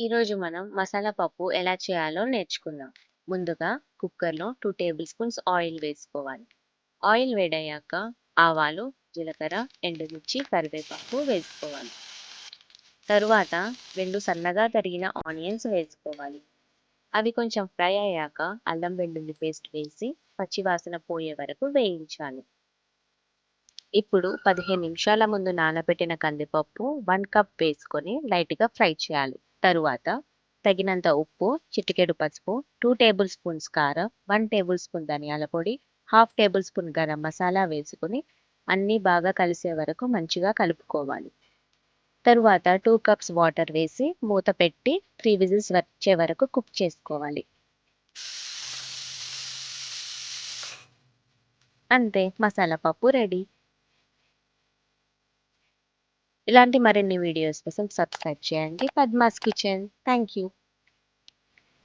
ఈరోజు మనం మసాలా పప్పు ఎలా చేయాలో నేర్చుకుందాం. ముందుగా కుక్కర్‌లో టూ టేబుల్ స్పూన్స్ ఆయిల్ వేసుకోవాలి. ఆయిల్ వేడయ్యాక ఆవాలు, జీలకర్ర, ఎండుమిర్చి, కరివేపాకు వేసుకోవాలి. తరువాత రెండు సన్నగా తరిగిన ఆనియన్స్ వేసుకోవాలి. అవి కొంచెం ఫ్రై అయ్యాక అల్లం వెల్లుల్లి పేస్ట్ వేసి పచ్చివాసన పోయే వరకు వేయించాలి. ఇప్పుడు 15 నిమిషాల ముందు నానబెట్టిన కందిపప్పు వన్ కప్ వేసుకొని లైట్‌గా ఫ్రై చేయాలి. తరువాత తగినంత ఉప్పు, చిటికెడు పసుపు, టూ టేబుల్ స్పూన్స్ కారం, వన్ టేబుల్ స్పూన్ ధనియాల పొడి, half tablespoon garam masala వేసుకొని అన్నీ బాగా కలిసే వరకు మంచిగా కలుపుకోవాలి. తరువాత టూ కప్స్ వాటర్ వేసి మూత పెట్టి త్రీ విజిల్స్ వచ్చే వరకు కుక్ చేసుకోవాలి. అంతే మసాలా పప్పు రెడీ. ఇలాంటి మరిన్ని వీడియోస్ కోసం సబ్స్క్రైబ్ చేయండి పద్మాస్ కిచెన్. Thank you.